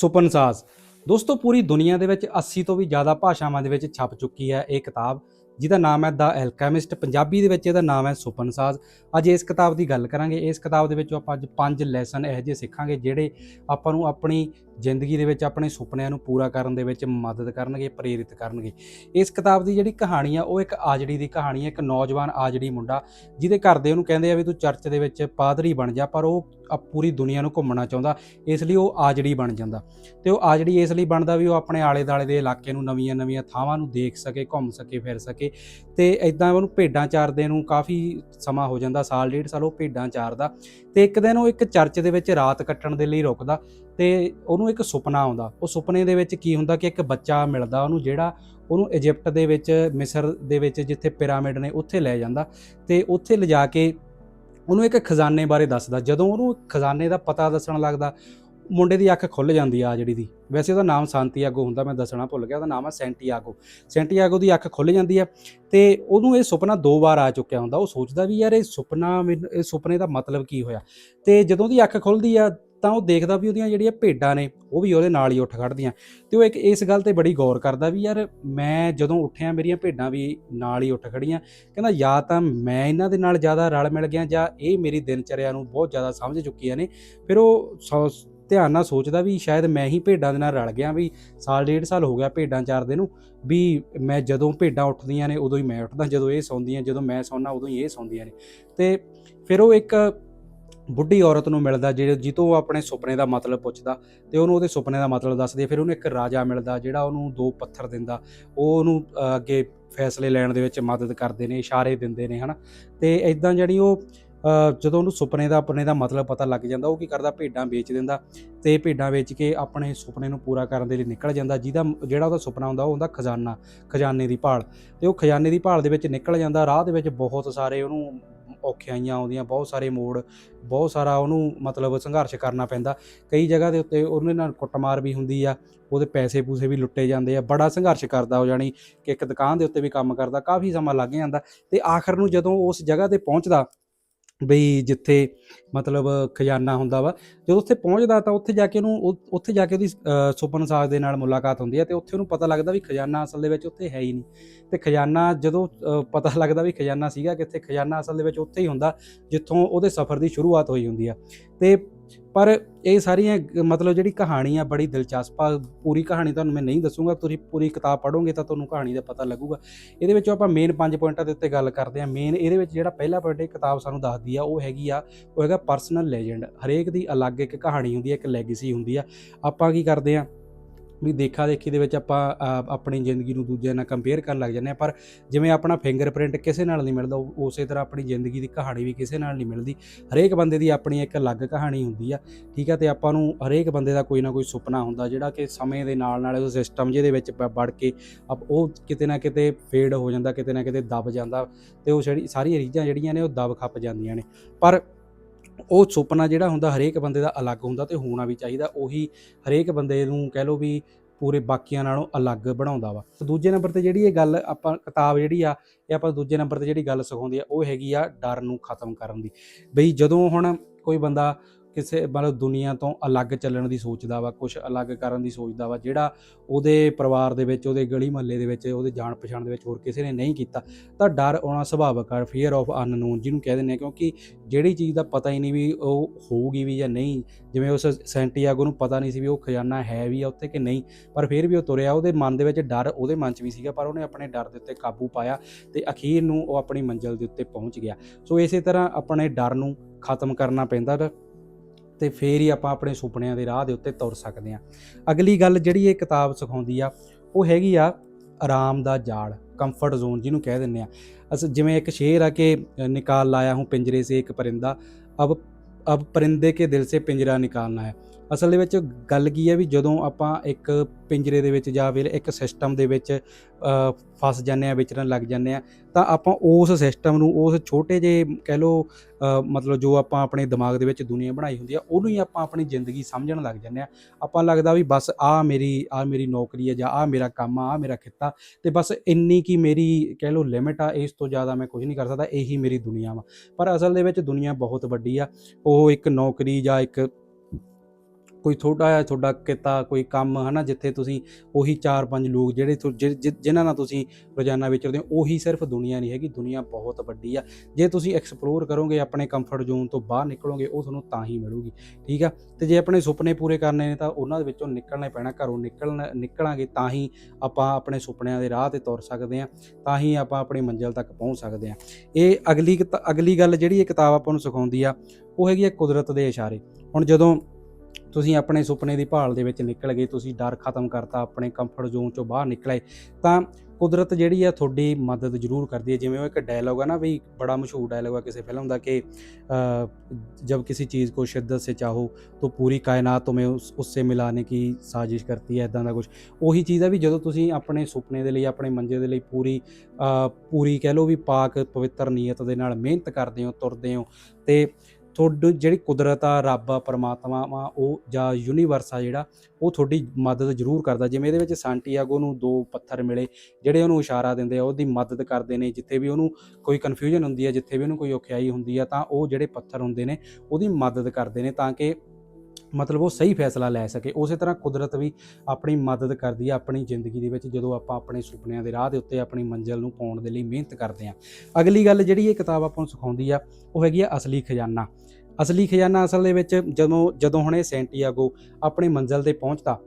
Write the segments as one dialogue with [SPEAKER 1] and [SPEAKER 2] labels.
[SPEAKER 1] ਸੁਪਨਸਾਜ਼। ਦੋਸਤੋ, ਪੂਰੀ ਦੁਨੀਆ ਦੇ ਵਿੱਚ 80 ਤੋਂ ਵੀ ਜ਼ਿਆਦਾ ਭਾਸ਼ਾਵਾਂ ਦੇ ਵਿੱਚ ਛਪ ਚੁੱਕੀ ਹੈ ਇਹ ਕਿਤਾਬ, ਜਿਹਦਾ ਨਾਮ ਹੈ ਦਾ ਐਲਕੈਮਿਸਟ ਪੰਜਾਬੀ ਦੇ ਵਿੱਚ ਇਹਦਾ ਨਾਮ ਹੈ ਸੁਪਨਸਾਜ਼। ਅੱਜ ਇਸ ਕਿਤਾਬ ਦੀ ਗੱਲ ਕਰਾਂਗੇ। ਇਸ ਕਿਤਾਬ ਦੇ ਵਿੱਚੋਂ ਆਪਾਂ ਅੱਜ ਪੰਜ ਲੈਸਨ ਇਹੋ ਜਿਹੇ ਸਿੱਖਾਂਗੇ, ਜਿਹੜੇ ਆਪਾਂ ਨੂੰ ਆਪਣੀ ਜ਼ਿੰਦਗੀ ਦੇ ਵਿੱਚ, ਆਪਣੇ ਸੁਪਨਿਆਂ ਨੂੰ ਪੂਰਾ ਕਰਨ ਦੇ ਵਿੱਚ ਮਦਦ ਕਰਨਗੇ, ਪ੍ਰੇਰਿਤ ਕਰਨਗੇ। ਇਸ ਕਿਤਾਬ ਦੀ ਜਿਹੜੀ ਕਹਾਣੀ ਆ, ਉਹ ਇੱਕ ਆਜੜੀ ਦੀ ਕਹਾਣੀ ਹੈ। ਇੱਕ ਨੌਜਵਾਨ ਆਜੜੀ ਮੁੰਡਾ, ਜਿਹਦੇ ਘਰ ਦੇ ਉਹਨੂੰ ਕਹਿੰਦੇ ਆ ਵੀ ਤੂੰ ਚਰਚ ਦੇ ਵਿੱਚ ਪਾਦਰੀ ਬਣ ਜਾ, ਪਰ ਉਹ ਪੂਰੀ ਦੁਨੀਆ ਨੂੰ ਘੁੰਮਣਾ ਚਾਹੁੰਦਾ, ਇਸ ਲਈ ਉਹ ਆਜੜੀ ਬਣ ਜਾਂਦਾ। ਤੇ ਉਹ ਆਜੜੀ ਇਸ ਲਈ ਬਣਦਾ ਵੀ ਉਹ ਆਪਣੇ ਆਲੇ ਦਾਲੇ ਦੇ ਇਲਾਕੇ ਨੂੰ ਨਵੀਆਂ ਨਵੀਆਂ ਥਾਵਾਂ ਨੂੰ ਦੇਖ ਸਕੇ, ਘੁੰਮ ਸਕੇ, ਫਿਰ ਸਕੇ। ਤੇ ਇਦਾਂ ਉਹਨੂੰ ਭੇਡਾਂ ਚਾਰਦੇ ਨੂੰ ਕਾਫੀ ਸਮਾਂ ਹੋ ਜਾਂਦਾ, ਸਾਲ, ਡੇਢ ਸਾਲ ਉਹ ਭੇਡਾਂ ਚਾਰਦਾ। ਤੇ ਇੱਕ ਦਿਨ ਉਹ ਇੱਕ ਚਰਚ ਦੇ ਵਿੱਚ ਰਾਤ ਕੱਟਣ ਦੇ ਲਈ ਰੁਕਦਾ ਤੇ ਉਹਨੂੰ ਇੱਕ ਸੁਪਨਾ ਆਉਂਦਾ। ਉਹ ਸੁਪਨੇ ਦੇ ਵਿੱਚ ਕੀ ਹੁੰਦਾ ਕਿ ਇੱਕ ਬੱਚਾ ਮਿਲਦਾ ਉਹਨੂੰ, ਜਿਹੜਾ ਉਹਨੂੰ ਇਜਿਪਟ ਦੇ ਵਿੱਚ, ਮਿਸਰ ਦੇ ਵਿੱਚ ਜਿੱਥੇ ਪਿਰਾਮਿਡ ਨੇ, ਉੱਥੇ ਲੈ ਜਾਂਦਾ। ਤੇ ਉੱਥੇ ਲਿਜਾ ਕੇ ਉਹਨੂੰ ਇੱਕ ਖਜ਼ਾਨੇ ਬਾਰੇ ਦੱਸਦਾ, ਜਦੋਂ ਉਹਨੂੰ ਖਜ਼ਾਨੇ ਦਾ ਪਤਾ ਦੱਸਣ ਲੱਗਦਾ, ਮੁੰਡੇ ਦੀ ਅੱਖ ਖੁੱਲ ਜਾਂਦੀ ਆ ਜਿਹੜੀ ਦੀ। ਵੈਸੇ ਉਹਦਾ ਨਾਮ ਸਾਂਤੀਆਗੋ ਹੁੰਦਾ, ਮੈਂ ਦੱਸਣਾ ਭੁੱਲ ਗਿਆ, ਉਹਦਾ ਨਾਮ ਆ ਸੈਂਟੀਆਗੋ। ਸੈਂਟੀਆਗੋ ਦੀ ਅੱਖ ਖੁੱਲ ਜਾਂਦੀ ਆ ਤੇ ਉਹਨੂੰ ਇਹ ਸੁਪਨਾ ਦੋ ਵਾਰ ਆ ਚੁੱਕਿਆ ਹੁੰਦਾ। ਉਹ ਸੋਚਦਾ ਵੀ ਯਾਰ ਇਹ ਸੁਪਨਾ ਮੈਨੂੰ- ਇਹ ਸੁਪਨੇ ਦਾ ਮਤਲਬ ਕੀ ਹੋਇਆ? ਤੇ ਜਦੋਂ ਦੀ ਅੱਖ ਖੁੱਲਦੀ ਆ ਤਾਂ ਉਹ ਦੇਖਦਾ ਵੀ ਉਹਦੀਆਂ ਜਿਹੜੀਆਂ ਭੇਡਾਂ ਨੇ, ਉਹ ਵੀ ਉਹਦੇ ਨਾਲ ਹੀ ਉੱਠ ਖੜਦੀਆਂ ਤੇ ਉਹ ਇੱਕ ਇਸ ਗੱਲ ਤੇ ਬੜੀ ਗੌਰ ਕਰਦਾ ਵੀ ਯਾਰ ਮੈਂ ਜਦੋਂ ਉੱਠਿਆ ਮੇਰੀਆਂ ਭੇਡਾਂ ਵੀ ਨਾਲ ਹੀ ਉੱਠ ਖੜੀਆਂ ਕਹਿੰਦਾ ਜਾਂ ਤਾਂ ਮੈਂ ਇਹਨਾਂ ਦੇ ਨਾਲ ਜ਼ਿਆਦਾ ਰਲ ਮਿਲ ਗਿਆ ਜਾਂ ਇਹ ਮੇਰੀ ਦਿਨਚਰਿਆ ਨੂੰ ਬਹੁਤ ਜ਼ਿਆਦਾ ਸਮਝ ਚੁੱਕੀਆਂ ਨੇ। ਫਿਰ ਉਹ ਸੌ- ਧਿਆਨ ਨਾਲ ਸੋਚਦਾ ਵੀ ਸ਼ਾਇਦ ਮੈਂ ਹੀ ਭੇਡਾਂ ਦੇ ਨਾਲ ਰਲ ਗਿਆ ਵੀ ਸਾਲ ਡੇਢ ਸਾਲ ਹੋ ਗਿਆ ਭੇਡਾਂ ਚਾਰਦੇ ਨੂੰ ਵੀ ਮੈਂ ਜਦੋਂ ਭੇਡਾਂ ਉੱਠਦੀਆਂ ਨੇ ਉਦੋਂ ਹੀ ਮੈਂ ਉੱਠਦਾ, ਜਦੋਂ ਇਹ ਸੌਂਦੀਆਂ, ਜਦੋਂ ਮੈਂ ਸੌਂਦਾ ਉਦੋਂ ਹੀ ਇਹ ਸੌਂਦੀਆਂ ਨੇ। ਤੇ ਫਿਰ ਉਹ ਇੱਕ ਬੁੱਢੀ ਔਰਤ ਨੂੰ ਮਿਲਦਾ ਜਿਹੜੇ ਜਿੱਤੋਂ ਉਹ ਆਪਣੇ ਸੁਪਨੇ ਦਾ ਮਤਲਬ ਪੁੱਛਦਾ ਤੇ ਉਹਨੂੰ ਉਹਦੇ ਸੁਪਨੇ ਦਾ ਮਤਲਬ ਦੱਸਦੀ ਫਿਰ ਉਹਨੂੰ ਇੱਕ ਰਾਜਾ ਮਿਲਦਾ ਜਿਹੜਾ ਉਹਨੂੰ ਦੋ ਪੱਥਰ ਦਿੰਦਾ, ਉਹ ਉਹਨੂੰ ਅੱਗੇ ਫੈਸਲੇ ਲੈਣ ਦੇ ਵਿੱਚ ਮਦਦ ਕਰਦੇ ਨੇ, ਇਸ਼ਾਰੇ ਦਿੰਦੇ ਨੇ, ਹਨਾ। ਤੇ ਇਦਾਂ ਜਿਹੜੀ ਉਹ ਜਦੋਂ ਉਹਨੂੰ ਸੁਪਨੇ ਦਾ, ਆਪਣੇ ਦਾ ਮਤਲਬ ਪਤਾ ਲੱਗ ਜਾਂਦਾ, ਉਹ ਕੀ ਕਰਦਾ, ਭੇਡਾਂ ਵੇਚ ਦਿੰਦਾ ਤੇ ਭੇਡਾਂ ਵੇਚ ਕੇ ਆਪਣੇ ਸੁਪਨੇ ਨੂੰ ਪੂਰਾ ਕਰਨ ਦੇ ਲਈ ਨਿਕਲ ਜਾਂਦਾ, ਜਿਹਦਾ ਜਿਹੜਾ ਉਹਦਾ ਸੁਪਨਾ ਹੁੰਦਾ, ਉਹ ਹੁੰਦਾ ਖਜ਼ਾਨਾ, ਖਜ਼ਾਨੇ ਦੀ ਭਾਲ। ਤੇ ਉਹ ਖਜ਼ਾਨੇ ਦੀ ਭਾਲ ਦੇ ਵਿੱਚ ਨਿਕਲ ਜਾਂਦਾ, ਰਾਹ ਦੇ ਵਿੱਚ ਬਹੁਤ ਸਾਰੇ ਉਹਨੂੰ ਔਖਿਆਈਆਂ ਆਉਂਦੀਆਂ, ਬਹੁਤ ਸਾਰੇ ਮੋੜ, ਬਹੁਤ ਸਾਰਾ ਉਹਨੂੰ ਮਤਲਬ ਸੰਘਰਸ਼ ਕਰਨਾ ਪੈਂਦਾ। ਕਈ ਜਗ੍ਹਾ ਦੇ ਉੱਤੇ ਉਹਨੇ ਨਾਲ ਕੁੱਟਮਾਰ ਵੀ ਹੁੰਦੀ ਆ, ਉਹਦੇ ਪੈਸੇ ਪੂਸੇ ਵੀ ਲੁੱਟੇ ਜਾਂਦੇ ਆ, ਬੜਾ ਸੰਘਰਸ਼ ਕਰਦਾ ਉਹ ਜਾਣੀ ਕਿ ਇੱਕ ਦੁਕਾਨ ਦੇ ਉੱਤੇ ਵੀ ਕੰਮ ਕਰਦਾ, ਕਾਫੀ ਸਮਾਂ ਲੱਗ ਜਾਂਦਾ ਤੇ ਆਖਰ ਨੂੰ ਜਦੋਂ ਉਸ ਜਗ੍ਹਾ ਤੇ ਪਹੁੰਚਦਾ ਬਈ ਜਿੱਥੇ ਮਤਲਬ ਖਜ਼ਾਨਾ ਹੁੰਦਾ ਵਾ, ਜਦੋਂ ਉੱਥੇ ਪਹੁੰਚਦਾ ਤਾਂ ਉੱਥੇ ਜਾ ਕੇ ਉਹਨੂੰ ਉਹ- ਉੱਥੇ ਜਾ ਕੇ ਉਹਦੀ ਸੁਪਨ ਸਾਜ਼ ਦੇ ਨਾਲ ਮੁਲਾਕਾਤ ਹੁੰਦੀ ਹੈ ਤੇ ਉੱਥੇ ਉਹਨੂੰ ਪਤਾ ਲੱਗਦਾ ਵੀ ਖਜ਼ਾਨਾ ਅਸਲ ਦੇ ਵਿੱਚ ਉੱਥੇ ਹੈ ਹੀ ਨਹੀਂ। ਤੇ ਖਜ਼ਾਨਾ ਜਦੋਂ ਪਤਾ ਲੱਗਦਾ ਵੀ ਖਜ਼ਾਨਾ ਸੀਗਾ ਕਿੱਥੇ ਖਜ਼ਾਨਾ ਅਸਲ ਦੇ ਵਿੱਚ ਉੱਥੇ ਹੀ ਹੁੰਦਾ, ਜਿੱਥੋਂ ਉਹਦੇ ਸਫ਼ਰ ਦੀ ਸ਼ੁਰੂਆਤ ਹੋਈ ਹੁੰਦੀ ਆ। ਤੇ ਪਰ ਇਹ ਸਾਰੀਆਂ ਮਤਲਬ ਜਿਹੜੀ ਕਹਾਣੀ ਆ ਬੜੀ ਦਿਲਚਸਪ ਆ, ਪੂਰੀ ਕਹਾਣੀ ਤੁਹਾਨੂੰ ਮੈਂ ਨਹੀਂ ਦੱਸੂਗਾ, ਤੁਸੀਂ ਪੂਰੀ ਕਿਤਾਬ ਪੜ੍ਹੋਗੇ ਤਾਂ ਤੁਹਾਨੂੰ ਕਹਾਣੀ ਦਾ ਪਤਾ ਲੱਗੂਗਾ। ਇਹਦੇ ਵਿੱਚੋਂ ਆਪਾਂ ਮੇਨ ਪੰਜ ਪੁਆਇੰਟਾਂ ਦੇ ਉੱਤੇ ਗੱਲ ਕਰਦੇ ਹਾਂ। ਮੇਨ ਇਹਦੇ ਵਿੱਚ ਜਿਹੜਾ ਪਹਿਲਾ ਪੁਆਇੰਟ ਇਹ ਕਿਤਾਬ ਸਾਨੂੰ ਦੱਸਦੀ ਆ, ਉਹ ਹੈਗੀ ਆ, ਉਹ ਹੈਗਾ ਪਰਸਨਲ ਲੈਜੈਂਡ ਹਰੇਕ ਦੀ ਅਲੱਗ ਇੱਕ ਕਹਾਣੀ ਹੁੰਦੀ ਹੈ ਇੱਕ ਲੈਗੇਸੀ ਹੁੰਦੀ ਆ। ਆਪਾਂ ਕੀ ਕਰਦੇ ਆ ਵੀ ਦੇਖਾ ਦੇਖੀ ਦੇ ਵਿੱਚ ਆਪਾਂ ਆਪਣੀ ਜ਼ਿੰਦਗੀ ਨੂੰ ਦੂਜਿਆਂ ਨਾਲ ਕੰਪੇਅਰ ਕਰਨ ਲੱਗ ਜਾਂਦੇ ਆ ਪਰ ਜਿਵੇਂ ਆਪਣਾ ਫਿੰਗਰਪ੍ਰਿੰਟ ਕਿਸੇ ਨਾਲ ਨਹੀਂ ਮਿਲਦਾ, ਉਹ- ਉਸੇ ਤਰ੍ਹਾਂ ਆਪਣੀ ਜ਼ਿੰਦਗੀ ਦੀ ਕਹਾਣੀ ਵੀ ਕਿਸੇ ਨਾਲ ਨਹੀਂ ਮਿਲਦੀ। ਹਰੇਕ ਬੰਦੇ ਦੀ ਆਪਣੀ ਇੱਕ ਅਲੱਗ ਕਹਾਣੀ ਹੁੰਦੀ ਆ, ਠੀਕ ਆ, ਤੇ ਆਪਾਂ ਨੂੰ ਹਰੇਕ ਬੰਦੇ ਦਾ ਕੋਈ ਨਾ ਕੋਈ ਸੁਪਨਾ ਹੁੰਦਾ, ਜਿਹੜਾ ਕਿ ਸਮੇਂ ਦੇ ਨਾਲ ਨਾਲ ਉਹ ਸਿਸਟਮ ਜਿਹਦੇ ਵਿੱਚ ਬ- ਵੜ ਕੇ ਆਪ ਉਹ ਕਿਤੇ ਨਾ ਕਿਤੇ ਫੇਡ ਹੋ ਜਾਂਦਾ, ਕਿਤੇ ਨਾ ਕਿਤੇ ਦਬ ਜਾਂਦਾ, ਤੇ ਉਹ ਜਿਹੜੀ ਸਾਰੀਆਂ ਰੀਝਾਂ ਜਿਹੜੀਆਂ ਨੇ, ਉਹ ਦਬ ਖੱਪ ਜਾਂਦੀਆਂ ਨੇ। ਪਰ ਉਹ ਸੁਪਨਾ ਜਿਹੜਾ ਹੁੰਦਾ ਹਰੇਕ ਬੰਦੇ ਦਾ ਅਲੱਗ ਹੁੰਦਾ ਤੇ ਹੋਣਾ ਵੀ ਚਾਹੀਦਾ, ਉਹੀ ਹਰੇਕ ਬੰਦੇ ਨੂੰ ਕਹਿ ਲਓ ਵੀ ਪੂਰੇ ਬਾਕੀਆਂ ਨਾਲੋਂ ਅਲੱਗ ਬਣਾਉਂਦਾ ਵਾ। ਦੂਜੇ ਨੰਬਰ ਤੇ ਜਿਹੜੀ ਇਹ ਗੱਲ ਆਪਾਂ, ਕਿਤਾਬ ਜਿਹੜੀ ਆ, ਇਹ ਆਪਾਂ ਦੂਜੇ ਨੰਬਰ ਤੇ ਜਿਹੜੀ ਗੱਲ ਸਿਖਾਉਂਦੀ ਆ, ਉਹ ਹੈਗੀ ਆ ਡਰ ਨੂੰ ਖਤਮ ਕਰਨ ਦੀ। ਬਈ ਜਦੋਂ ਹੁਣ ਕੋਈ ਬੰਦਾ ਕਿਸੇ ਮਤਲਬ ਦੁਨੀਆ ਤੋਂ ਅਲੱਗ ਚੱਲਣ ਦੀ ਸੋਚਦਾ ਵਾ ਕੁਝ ਅਲੱਗ ਕਰਨ ਦੀ ਸੋਚਦਾ ਵਾ, ਜਿਹੜਾ ਉਹਦੇ ਪਰਿਵਾਰ ਦੇ ਵਿੱਚ, ਉਹਦੇ ਗਲੀ ਮਹੱਲੇ ਦੇ ਵਿੱਚ, ਉਹਦੇ ਜਾਣ ਪਛਾਣ ਦੇ ਵਿੱਚ ਹੋਰ ਕਿਸੇ ਨੇ ਨਹੀਂ ਕੀਤਾ, ਤਾਂ ਡਰ ਆਉਣਾ ਸੁਭਾਵਿਕ ਆ ਫੀਅਰ ਆਫ ਅਨਨੋਨ ਜਿਹਨੂੰ ਕਹਿ ਦਿੰਦੇ ਆ, ਕਿਉਂਕਿ ਜਿਹੜੀ ਚੀਜ਼ ਦਾ ਪਤਾ ਹੀ ਨਹੀਂ ਵੀ ਉਹ ਹੋਊਗੀ ਵੀ ਜਾਂ ਨਹੀਂ, ਜਿਵੇਂ ਉਸ ਸੈਂਟੀਆਗੋ ਨੂੰ ਪਤਾ ਨਹੀਂ ਸੀ ਵੀ ਉਹ ਖਜ਼ਾਨਾ ਹੈ ਵੀ ਆ ਉੱਥੇ ਕਿ ਨਹੀਂ, ਪਰ ਫਿਰ ਵੀ ਉਹ ਤੁਰਿਆ, ਉਹਦੇ ਮਨ ਦੇ ਵਿੱਚ ਡਰ ਉਹਦੇ ਮਨ 'ਚ ਵੀ ਸੀਗਾ, ਪਰ ਉਹਨੇ ਆਪਣੇ ਡਰ ਦੇ ਉੱਤੇ ਕਾਬੂ ਪਾਇਆ ਤੇ ਅਖੀਰ ਨੂੰ ਉਹ ਆਪਣੀ ਮੰਜ਼ਿਲ ਦੇ ਉੱਤੇ ਪਹੁੰਚ ਗਿਆ। ਸੋ ਇਸੇ ਤਰ੍ਹਾਂ ਆਪਣੇ ਡਰ ਨੂੰ ਖਤਮ ਕਰਨਾ ਪੈਂਦਾ ਗਾ ਤੇ ਫੇਰ ਹੀ ਆਪਾਂ ਆਪਣੇ ਸੁਪਨਿਆਂ ਦੇ ਰਾਹ ਦੇ ਉੱਤੇ ਤੁਰ ਸਕਦੇ ਹਾਂ। ਅਗਲੀ ਗੱਲ ਜਿਹੜੀ ਇਹ ਕਿਤਾਬ ਸਿਖਾਉਂਦੀ ਆ, ਉਹ ਹੈਗੀ ਆ ਆਰਾਮ ਦਾ ਜਾਲ ਕੰਫਰਟ ਜ਼ੋਨ ਜਿਹਨੂੰ ਕਹਿ ਦਿੰਦੇ ਆ। ਅਸ ਜਿਵੇਂ ਇੱਕ ਸ਼ੇਰ ਆ ਕਿ ਨਿਕਾਲ ਲਾਇਆ ਹੂੰ ਪਿੰਜਰੇ ਸੇ ਇੱਕ ਪਰਿੰਦਾ, ਅਬ ਅਬ ਪਰਿੰਦੇ ਕੇ ਦਿਲ ਸੇ ਪਿੰਜਰਾ ਨਿਕਾਲਣਾ ਹੈ। ਅਸਲ ਦੇ ਵਿੱਚ ਗੱਲ ਕੀ ਹੈ ਵੀ ਜਦੋਂ ਆਪਾਂ ਇੱਕ ਪਿੰਜਰੇ ਦੇ ਵਿੱਚ ਜਾਂ ਫਿਰ ਇੱਕ ਸਿਸਟਮ ਦੇ ਵਿੱਚ ਫਸ ਜਾਂਦੇ ਆ ਵਿਚਰਨ ਲੱਗ ਜਾਂਦੇ ਆ ਤਾਂ ਆਪਾਂ ਉਸ ਸਿਸਟਮ ਨੂੰ, ਉਸ ਛੋਟੇ ਜੇ ਕਹਿ ਲਓ ਮਤਲਬ ਜੋ ਆਪਾਂ ਆਪਣੇ ਦਿਮਾਗ ਦੇ ਵਿੱਚ ਦੁਨੀਆ ਬਣਾਈ ਹੁੰਦੀ ਆ, ਉਹਨੂੰ ਹੀ ਆਪਾਂ ਆਪਣੀ ਜ਼ਿੰਦਗੀ ਸਮਝਣ ਲੱਗ ਜਾਂਦੇ ਆ ਆਪਾਂ ਲੱਗਦਾ ਵੀ ਬਸ ਆ ਮੇਰੀ ਆ ਮੇਰੀ ਨੌਕਰੀ ਆ ਜਾਂ ਆ ਮੇਰਾ ਕੰਮ ਆ, ਆਹ ਮੇਰਾ ਖਿੱਤਾ, ਤੇ ਬਸ ਇੰਨੀ ਕੀ ਮੇਰੀ ਕਹਿ ਲਓ ਲਿਮਿਟ ਆ, ਇਸ ਤੋਂ ਜ਼ਿਆਦਾ ਮੈਂ ਕੁਝ ਨਹੀਂ ਕਰ ਸਕਦਾ, ਇਹੀ ਮੇਰੀ ਦੁਨੀਆ ਵਾ। ਪਰ ਅਸਲ ਦੇ ਵਿੱਚ ਦੁਨੀਆ ਬਹੁਤ ਵੱਡੀ ਆ, ਉਹ ਇੱਕ ਨੌਕਰੀ ਜਾਂ ਇੱਕ ਕੋਈ ਥੋੜਾ ਜਿਹਾ ਤੁਹਾਡਾ ਕਿੱਤਾ, ਕੋਈ ਕੰਮ, ਹਨਾ, ਜਿੱਥੇ ਤੁਸੀਂ ਉਹੀ 4-5 ਲੋਕ ਜਿਹੜੇ ਤੁ- ਜਿ- ਜਿ- ਜਿਨ੍ਹਾਂ ਨਾਲ ਤੁਸੀਂ ਰੋਜ਼ਾਨਾ ਵਿਚਰਦੇ ਹੋ, ਉਹੀ ਸਿਰਫ ਦੁਨੀਆ ਨਹੀਂ ਹੈਗੀ, ਦੁਨੀਆ ਬਹੁਤ ਵੱਡੀ ਆ। ਜੇ ਤੁਸੀਂ ਐਕਸਪਲੋਰ ਕਰੋਗੇ, ਆਪਣੇ ਕੰਫਰਟ ਜ਼ੋਨ ਤੋਂ ਬਾਹਰ ਨਿਕਲੋਗੇ, ਉਹ ਤੁਹਾਨੂੰ ਤਾਂ ਹੀ ਮਿਲੂਗੀ, ਠੀਕ ਆ? ਤੇ ਜੇ ਆਪਣੇ ਸੁਪਨੇ ਪੂਰੇ ਕਰਨੇ ਨੇ, ਤਾਂ ਉਹਨਾਂ ਦੇ ਵਿੱਚੋਂ ਨਿਕਲਣਾ ਹੀ ਪੈਣਾ, ਘਰੋਂ ਨਿਕਲਣਾ, ਨਿਕਲਾਂਗੇ ਤਾਂ ਹੀ ਆਪਾਂ ਆਪਣੇ ਸੁਪਨਿਆਂ ਦੇ ਰਾਹ ਤੇ ਤੁਰ ਸਕਦੇ ਹਾਂ ਤਾਂ ਹੀ ਆਪਾਂ ਆਪਣੀ ਮੰਜ਼ਿਲ ਤੱਕ ਪਹੁੰਚ ਸਕਦੇ ਹਾਂ ਇਹ ਅਗਲੀ ਕਿਤਾ- ਅਗਲੀ ਗੱਲ ਜਿਹੜੀ ਇਹ ਕਿਤਾਬ ਆਪਾਂ ਨੂੰ ਸਿਖਾਉਂਦੀ ਆ, ਉਹ ਹੈਗੀ ਆ ਕੁਦਰਤ ਦੇ ਇਸ਼ਾਰੇ। ਹੁਣ ਜਦੋਂ ਤੁਸੀਂ ਆਪਣੇ ਸੁਪਨੇ ਦੀ ਭਾਲ ਦੇ ਵਿੱਚ ਨਿਕਲ ਗਏ, ਤੁਸੀਂ ਡਰ ਖਤਮ ਕਰਤਾ, ਆਪਣੇ ਕੰਫਰਟ ਜ਼ੋਨ ਚੋਂ ਬਾਹਰ ਨਿਕਲੇ, ਤਾਂ ਕੁਦਰਤ ਜਿਹੜੀ ਆ ਤੁਹਾਡੀ ਮਦਦ ਜ਼ਰੂਰ ਕਰਦੀ ਹੈ। ਜਿਵੇਂ ਉਹ ਇੱਕ ਡਾਇਲੋਗ ਆ ਨਾ, ਵੀ ਬੜਾ ਮਸ਼ਹੂਰ ਡਾਇਲੋਗ ਆ, ਕਿਸੇ ਫਿਲਮ ਦਾ ਕਿ ਜਬ ਕਿਸੇ ਚੀਜ਼ ਕੋ ਸ਼ਿੱਦਤ ਸੇ ਚਾਹੋ, ਤੋ ਪੂਰੀ ਕਾਇਨਾਤ ਤੁਮੇ ਉਸੇ ਮਿਲਾਨੇ ਕੀ ਸਾਜ਼ਿਸ਼ ਕਰਤੀ ਹੈ ਇਦਾਂ ਦਾ ਕੁਝ ਉਹੀ ਚੀਜ਼ ਆ ਵੀ ਜਦੋਂ ਤੁਸੀਂ ਆਪਣੇ ਸੁਪਨੇ ਦੇ ਲਈ, ਆਪਣੇ ਮੰਜੇ ਦੇ ਲਈ ਪੂਰੀ ਪੂਰੀ ਕਹਿ ਲਓ ਵੀ ਪਾਕ ਪਵਿੱਤਰ ਨੀਅਤ ਦੇ ਨਾਲ ਮਿਹਨਤ ਕਰਦੇ ਹੋ, ਤੁਰਦੇ ਹੋ, ਤੇ ਤੁਹਾਡੀ ਜਿਹੜੀ ਕੁਦਰਤ ਆ, ਰੱਬ ਆ, ਪਰਮਾਤਮਾ ਵਾ, ਉਹ ਜਾਂ ਯੂਨੀਵਰਸ ਆ ਜਿਹੜਾ, ਉਹ ਤੁਹਾਡੀ ਮਦਦ ਜ਼ਰੂਰ ਕਰਦਾ। ਜਿਵੇਂ ਇਹਦੇ ਵਿੱਚ ਸਾਂਟੀਆਗੋ ਨੂੰ ਦੋ ਪੱਥਰ ਮਿਲੇ, ਜਿਹੜੇ ਉਹਨੂੰ ਇਸ਼ਾਰਾ ਦਿੰਦੇ ਆ, ਉਹਦੀ ਮਦਦ ਕਰਦੇ ਨੇ। ਜਿੱਥੇ ਵੀ ਉਹਨੂੰ ਕੋਈ ਕਨਫਿਊਜ਼ਨ ਹੁੰਦੀ ਹੈ ਜਿੱਥੇ ਵੀ ਉਹਨੂੰ ਕੋਈ ਔਖਿਆਈ ਹੁੰਦੀ ਆ, ਤਾਂ ਉਹ ਜਿਹੜੇ ਪੱਥਰ ਹੁੰਦੇ ਨੇ, ਉਹਦੀ ਮਦਦ ਕਰਦੇ ਨੇ, ਤਾਂ ਕਿ ਮਤਲਬ ਉਹ ਸਹੀ ਫੈਸਲਾ ਲੈ ਸਕੇ। ਉਸੇ ਤਰ੍ਹਾਂ ਕੁਦਰਤ ਵੀ ਆਪਣੀ ਮਦਦ ਕਰਦੀ ਆ ਆਪਣੀ ਜ਼ਿੰਦਗੀ ਦੇ ਵਿੱਚ, ਜਦੋਂ ਆਪਾਂ ਆਪਣੇ ਸੁਪਨਿਆਂ ਦੇ ਰਾਹ ਦੇ ਉੱਤੇ ਆਪਣੀ ਮੰਜ਼ਿਲ ਨੂੰ ਪਾਉਣ ਦੇ ਲਈ ਮਿਹਨਤ ਕਰਦੇ ਹਾਂ ਅਗਲੀ ਗੱਲ ਜਿਹੜੀ ਇਹ ਕਿਤਾਬ ਆਪਾਂ ਨੂੰ ਸਿਖਾਉਂਦੀ ਆ, ਉਹ ਹੈਗੀ ਆ ਅਸਲੀ ਖਜ਼ਾਨਾ। ਅਸਲੀ ਖਜ਼ਾਨਾ ਅਸਲ ਦੇ ਵਿੱਚ ਜਦੋਂ ਜਦੋਂ ਹੁਣੇ ਸੈਂਟੀਆਗੋ ਆਪਣੀ ਮੰਜ਼ਿਲ ਤੇ ਪਹੁੰਚਦਾ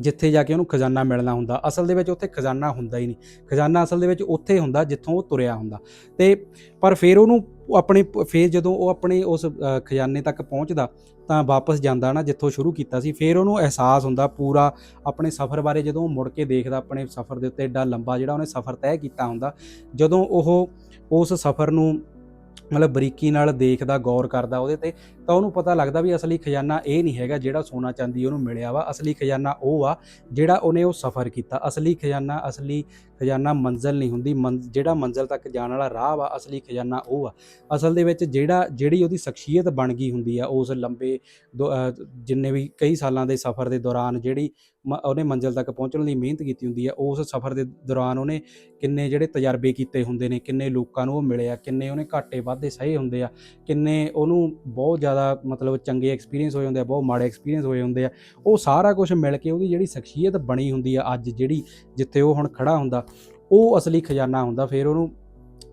[SPEAKER 1] ਜਿੱਥੇ ਜਾ ਕੇ ਉਹਨੂੰ ਖਜ਼ਾਨਾ ਮਿਲਣਾ ਹੁੰਦਾ। ਅਸਲ ਦੇ ਵਿੱਚ ਉੱਥੇ ਖਜ਼ਾਨਾ ਹੁੰਦਾ ਹੀ ਨਹੀਂ। ਖਜ਼ਾਨਾ ਅਸਲ ਦੇ ਵਿੱਚ ਉੱਥੇ ਹੁੰਦਾ ਜਿੱਥੋਂ ਉਹ ਤੁਰਿਆ ਹੁੰਦਾ। ਤੇ ਪਰ ਫਿਰ ਉਹਨੂੰ ਆਪਣੇ ਫਿਰ ਜਦੋਂ ਉਹ ਆਪਣੇ ਉਸ ਖਜ਼ਾਨੇ ਤੱਕ ਪਹੁੰਚਦਾ ਤਾਂ ਵਾਪਸ ਜਾਂਦਾ ਨਾ ਜਿੱਥੋਂ ਸ਼ੁਰੂ ਕੀਤਾ ਸੀ। ਫਿਰ ਉਹਨੂੰ ਅਹਿਸਾਸ ਹੁੰਦਾ ਪੂਰਾ ਆਪਣੇ ਸਫ਼ਰ ਬਾਰੇ ਜਦੋਂ ਉਹ ਮੁੜ ਕੇ ਦੇਖਦਾ ਆਪਣੇ ਸਫ਼ਰ ਦੇ ਉੱਤੇ ਏਡਾ ਲੰਬਾ ਜਿਹੜਾ ਉਹਨੇ ਸਫ਼ਰ ਤੈਅ ਕੀਤਾ ਹੁੰਦਾ, ਜਦੋਂ ਉਹ ਉਸ ਸਫ਼ਰ ਨੂੰ ਮਤਲਬ ਬਰੀਕੀ ਨਾਲ ਦੇਖਦਾ, ਗੌਰ ਕਰਦਾ ਉਹਦੇ ਤੇ ਤਾਂ ਉਹਨੂੰ ਪਤਾ ਲੱਗਦਾ ਵੀ ਅਸਲੀ ਖਜ਼ਾਨਾ ਇਹ ਨਹੀਂ ਹੈਗਾ ਜਿਹੜਾ ਸੋਨਾ ਚਾਂਦੀ ਉਹਨੂੰ ਮਿਲਿਆ ਵਾ। ਅਸਲੀ ਖਜ਼ਾਨਾ ਉਹ ਆ ਜਿਹੜਾ ਉਹਨੇ ਉਹ ਸਫ਼ਰ ਕੀਤਾ। ਅਸਲੀ ਖਜ਼ਾਨਾ ਅਸਲੀ ਖਜ਼ਾਨਾ ਮੰਜ਼ਲ ਨਹੀਂ ਹੁੰਦੀ। ਮੰਜ਼- ਜਿਹੜਾ ਮੰਜ਼ਲ ਤੱਕ ਜਾਣ ਵਾਲਾ ਰਾਹ ਵਾ, ਅਸਲੀ ਖਜ਼ਾਨਾ ਉਹ ਆ। ਅਸਲ ਦੇ ਵਿੱਚ ਜਿਹੜਾ, ਜਿਹੜੀ ਉਹਦੀ ਸ਼ਖਸੀਅਤ ਬਣ ਗਈ ਹੁੰਦੀ ਆ, ਉਸ ਲੰਬੇ ਦੋ- ਜਿੰਨੇ ਵੀ ਕਈ ਸਾਲਾਂ ਦੇ ਸਫ਼ਰ ਦੇ ਦੌਰਾਨ ਜਿਹੜੀ ਮ- ਉਹਨੇ ਮੰਜ਼ਿਲ ਤੱਕ ਪਹੁੰਚਣ ਲਈ ਮਿਹਨਤ ਕੀਤੀ ਹੁੰਦੀ ਆ, ਉਸ ਸਫ਼ਰ ਦੇ ਦੌਰਾਨ ਉਹਨੇ ਕਿੰਨੇ ਜਿਹੜੇ ਤਜਰਬੇ ਕੀਤੇ ਹੁੰਦੇ ਨੇ, ਕਿੰਨੇ ਲੋਕਾਂ ਨੂੰ ਉਹ ਮਿਲਿਆ, ਕਿੰਨੇ ਉਹਨੇ ਘਾਟੇ ਵਾਧੇ ਸਹੇ ਹੁੰਦੇ ਆ, ਕਿੰਨੇ ਉਹਨੂੰ ਬਹੁਤ ਜ਼ਿਆਦਾ ਮਤਲਬ ਚੰਗੇ ਐਕਸਪੀਰੀਅੰਸ ਹੋਏ ਹੁੰਦੇ ਆ, ਬਹੁਤ ਮਾੜੇ ਐਕਸਪੀਰੀਅੰਸ ਹੋਏ ਹੁੰਦੇ ਆ, ਉਹ ਸਾਰਾ ਕੁਝ ਮਿਲ ਕੇ ਉਹਦੀ ਜਿਹੜੀ ਸ਼ਖਸੀਅਤ ਬਣੀ ਹੁੰਦੀ ਆ ਅੱਜ ਜਿਹੜੀ ਜਿੱਥੇ ਉਹ ਹੁਣ ਖੜਾ ਹੁੰਦਾ, ਉਹ ਅਸਲੀ ਖਜ਼ਾਨਾ ਹੁੰਦਾ, ਫਿਰ ਉਹਨੂੰ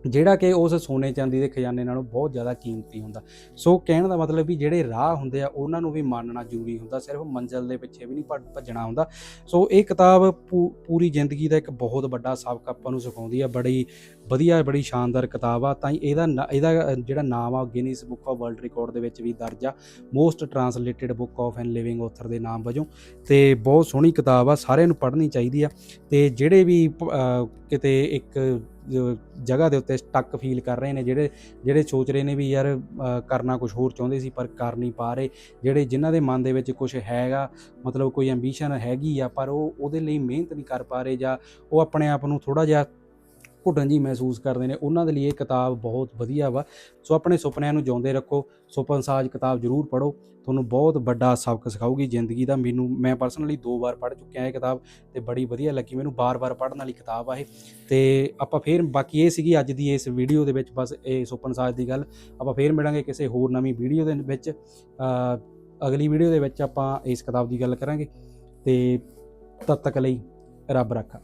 [SPEAKER 1] ਜਿਹੜਾ ਕਿ ਉਸ ਸੋਨੇ ਚਾਂਦੀ ਦੇ ਖਜ਼ਾਨੇ ਨਾਲੋਂ ਬਹੁਤ ਜ਼ਿਆਦਾ ਕੀਮਤੀ ਹੁੰਦਾ। ਸੋ ਕਹਿਣ ਦਾ ਮਤਲਬ ਵੀ ਜਿਹੜੇ ਰਾਹ ਹੁੰਦੇ ਆ, ਉਹਨਾਂ ਨੂੰ ਵੀ ਮੰਨਣਾ ਜ਼ਰੂਰੀ ਹੁੰਦਾ, ਸਿਰਫ ਮੰਜ਼ਲ ਦੇ ਪਿੱਛੇ ਵੀ ਨਹੀਂ ਭੱਜ- ਭੱਜਣਾ ਹੁੰਦਾ। ਸੋ ਇਹ ਕਿਤਾਬ ਪੂ- ਪੂਰੀ ਜ਼ਿੰਦਗੀ ਦਾ ਇੱਕ ਬਹੁਤ ਵੱਡਾ ਸਬਕ ਆਪਾਂ ਨੂੰ ਸਿਖਾਉਂਦੀ ਆ, ਬੜੀ ਵਧੀਆ, ਬੜੀ ਸ਼ਾਨਦਾਰ ਕਿਤਾਬ ਆ। ਤਾਂ ਹੀ ਇਹਦਾ ਨਾ- ਇਹਦਾ ਜਿਹੜਾ ਨਾਮ ਆ Guinness book of world record ਦੇ ਵਿੱਚ ਵੀ ਦਰਜ ਆ। Most translated book of an living author ਦੇ ਨਾਮ ਵਜੋਂ। ਤੇ ਬਹੁਤ ਸੋਹਣੀ ਕਿਤਾਬ ਆ, ਸਾਰਿਆਂ ਨੂੰ ਪੜ੍ਹਨੀ ਚਾਹੀਦੀ ਆ। ਤੇ ਜਿਹੜੇ ਵੀ ਕਿਤੇ ਇੱਕ ਜਗ੍ਹਾ ਦੇ ਉੱਤੇ ਸਟਕ ਫੀਲ ਕਰ ਰਹੇ ਨੇ, ਜਿਹੜੇ ਜਿਹੜੇ ਸੋਚ ਰਹੇ ਨੇ ਵੀ ਯਾਰ ਕਰਨਾ ਕੁਝ ਹੋਰ ਚਾਹੁੰਦੇ ਸੀ ਪਰ ਕਰ ਨਹੀਂ ਪਾ ਰਹੇ, ਜਿਹੜੇ ਜਿਨ੍ਹਾਂ ਦੇ ਮਨ ਦੇ ਵਿੱਚ ਕੁਝ ਹੈਗਾ, ਮਤਲਬ ਕੋਈ ਐਂਬੀਸ਼ਨ ਹੈਗੀ ਆ, ਪਰ ਉਹ ਉਹਦੇ ਲਈ ਮਿਹਨਤ ਨਹੀਂ ਕਰ ਪਾ ਰਹੇ ਜਾਂ ਉਹ ਆਪਣੇ ਆਪ ਨੂੰ ਥੋੜਾ ਜਿਹਾ ਘੁਟਨ ਜੀ ਮਹਿਸੂਸ ਕਰਦੇ ਨੇ। ਉਹਨਾਂ ਦੇ ਲਈ ਇਹ ਕਿਤਾਬ ਬਹੁਤ ਵਧੀਆ ਵਾ। ਸੋ ਆਪਣੇ ਸੁਪਨਿਆਂ ਨੂੰ ਜਿਉਂਦੇ ਰੱਖੋ। ਸੁਪਨ ਸਾਜ ਕਿਤਾਬ ਜ਼ਰੂਰ ਪੜੋ ਤੁਹਾਨੂੰ ਬਹੁਤ ਵੱਡਾ ਸਬਕ ਸਿਖਾਊਗੀ ਜ਼ਿੰਦਗੀ ਦਾ। ਮੈਨੂੰ, ਮੈਂ ਪਰਸਨਲੀ ਦੋ ਵਾਰ ਪੜ੍ਹ ਚੁੱਕਿਆ ਇਹ ਕਿਤਾਬ ਤੇ ਬੜੀ ਵਧੀਆ ਲੱਗੀ। ਮੈਨੂੰ ਬਾਰ-ਬਾਰ ਪੜ੍ਹਨ ਵਾਲੀ ਕਿਤਾਬ ਆ ਇਹ। ਤੇ ਆਪਾਂ ਫੇਰ ਬਾਕੀ ਇਹ ਸੀਗੀ ਅੱਜ ਦੀ ਇਸ ਵੀਡੀਓ ਦੇ ਵਿੱਚ ਬਸ ਇਹ ਸੁਪਨ ਸਾਜ ਦੀ ਗੱਲ। ਆਪਾਂ ਫੇਰ ਮਿਲਾਂਗੇ ਕਿਸੇ ਹੋਰ ਨਵੀਂ ਵੀਡੀਓ ਦੇ ਵਿੱਚ। ਅਗਲੀ ਵੀਡੀਓ ਦੇ ਵਿੱਚ ਆਪਾਂ ਇਸ ਕਿਤਾਬ ਦੀ ਗੱਲ ਕਰਾਂਗੇ। ਤੇ ਤਦ ਤੱਕ ਲਈ ਰੱਬ ਰੱਖਾ।